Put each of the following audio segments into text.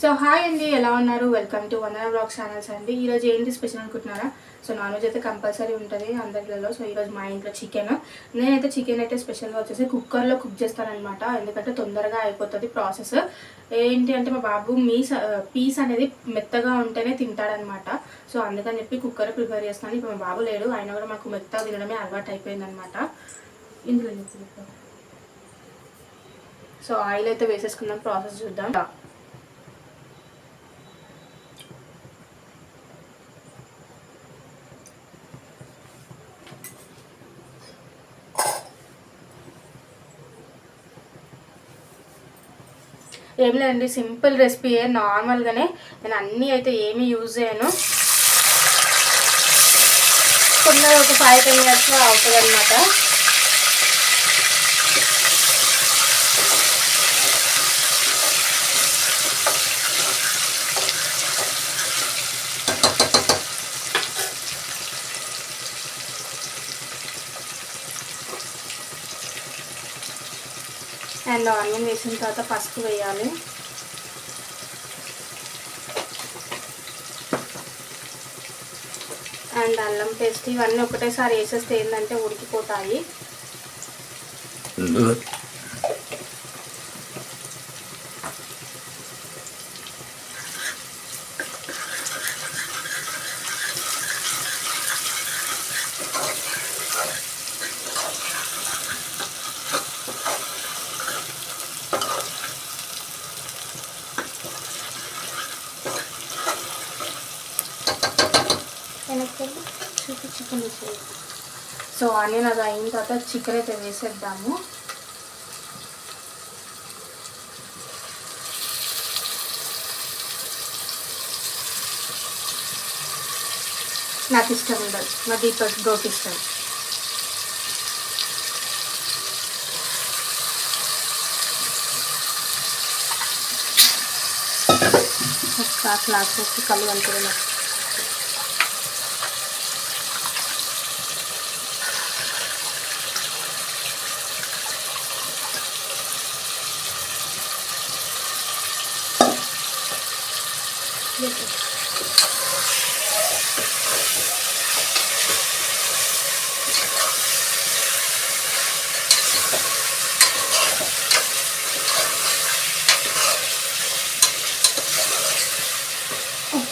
So hi అండి ఎలా ఉన్నారు? Welcome to Vandana blog channels అండి. ఈరోజు ఏంటి స్పెషల్ అనుకుంటున్నారా? సో నాన్ వెజ్ అయితే కంపల్సరీ ఉంటుంది అందరిలో. సో ఈరోజు మా ఇంట్లో చికెన్ నేనైతే చికెన్ అయితే స్పెషల్గా వచ్చేసి కుక్కర్లో కుక్ చేస్తానమాట ఎందుకంటే తొందరగా అయిపోతుంది ప్రాసెస్ ఏంటి అంటే మా బాబు మీస్ పీస్ అనేది మెత్తగా ఉంటేనే తింటాడనమాట సో అందుకని చెప్పి కుక్కర్ ప్రిపేర్ చేస్తాను. ఇప్పుడు మా బాబు లేడు ఆయన కూడా మాకు మెత్తగా తినడమే అలవాటు అయిపోయిందనమాట ఇందులో సో ఆయిల్ అయితే వేసేసుకుందాం ప్రాసెస్ చూద్దాం. ఏం లేదండి సింపుల్ రెసిపీయే నార్మల్గానే నేను అన్నీ అయితే ఏమీ యూజ్ చేయను. కొన్ని ఒక ఫైవ్ టెన్ మినిట్స్లో అవుతుంది అనమాట అండ్ ఆనియన్ వేసిన తర్వాత పసుపు వేయాలి. అండ్ అల్లం పేస్ట్ ఇవన్నీ ఒకటేసారి వేసేస్తే ఏంటంటే ఉడికిపోతాయి చికెన్ సో ఆనియన్ అది అయిన తర్వాత చికెన్ అయితే వేసేద్దాము. నాకు ఇష్టం ఉండదు. నా దీపక్ బ్రోక్ ఇష్టం. ఒక క్లాస్ వచ్చి కళ్ళు కలుపుకున్నాం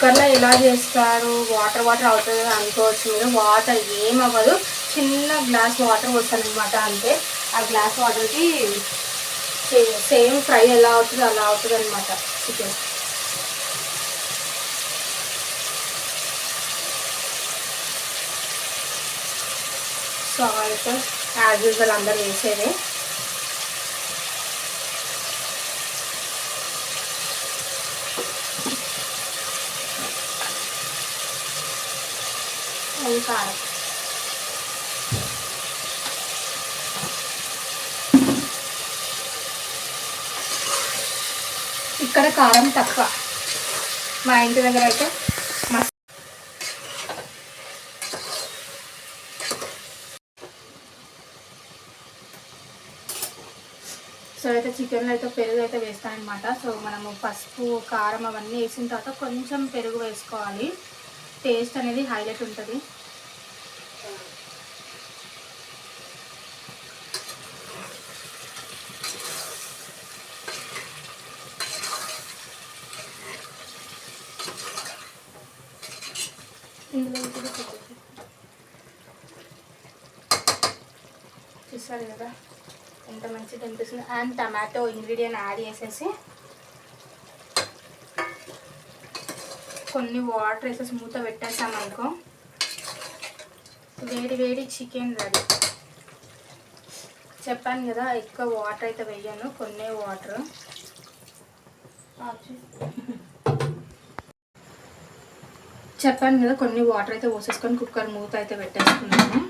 కుక్కర్లో ఎలా చేస్తారు? వాటర్ వాటర్ అవుతుంది అని అనుకోవచ్చు మీరు. వాటర్ ఏమవ్వదు చిన్న గ్లాస్ వాటర్ పోస్తాను అంతే ఆ గ్లాస్ వాటర్కి సేమ్ ఫ్రై ఎలా అవుతుంది అలా అవుతుంది అనమాట చికెన్. సాల్ట్ యాజ్ యూజువల్ అందరు వేసేదే. అది కారం. ఇక్కడ కారం తక్కువ. మా ఇంటి దగ్గర అయితే మస్తు సో అయితే చికెన్లో అయితే పెరుగు అయితే వేస్తానమాట సో మనము పసుపు కారం అవన్నీ వేసిన తర్వాత కొంచెం పెరుగు వేసుకోవాలి. టేస్ట్ అనేది హైలైట్ ఉంటుంది. ఇందులో చూసారు కదా? ఎంత మంచిగా అనిపిస్తుంది. అండ్ టమాటో ఇంగ్రీడియంట్ యాడ్ చేసేసి కొన్ని వాటర్ వేసేసి మూత పెట్టేసాం అనుకో. వేడి వేడి చికెన్ రెడీ చెప్పాను కదా ఎక్కువ వాటర్ అయితే వేయను కొన్ని వాటర్ చెప్పాను కదా కొన్ని వాటర్ అయితే పోసేసుకొని కుక్కర్ మూత అయితే పెట్టేసుకున్నాను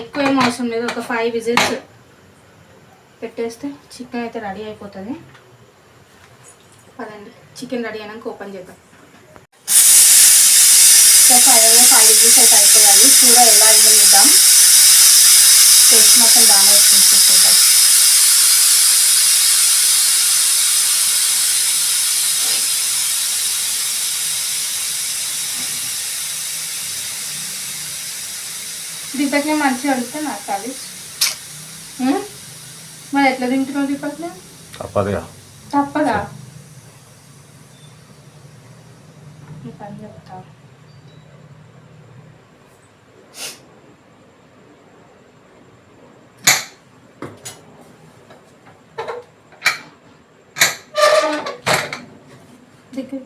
ఎక్కువ ఏం అవసరం లేదు ఒక ఫైవ్ విజిల్స్ పెట్టేస్తే చికెన్ అయితే రెడీ అయిపోతుంది. పదండి చికెన్ రెడీ అయినాక ఓపెన్ చేద్దాం. మంచిగా కలపాలండి కూర ఎలా ఉందో చూద్దాం తెలిసినట్టు బాగా చేసేసేద్దాం దీపక్ని మంచిగా వండితే నాకు అది మరి ఎట్లా తింటున్నావు దీపక్ని తప్పదుగా తప్పదా దిక్కు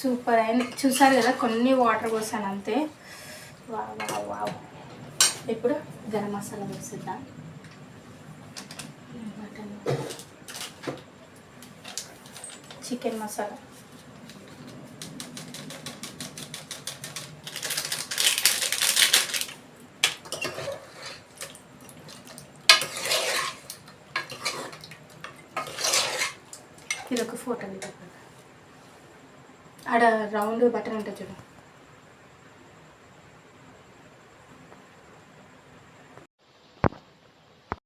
సూపర్ అయింది చూసారు కదా కొన్ని వాటర్ పోసాను అంతే. వావ్ వావ్ వావ్ ఇప్పుడు గరం మసాలా వేసిద్దాం చికెన్ మసాలా ఇది ఒక ఫోటో ఆడ రౌండ్ బటన్ ఉంటుంది చూడు.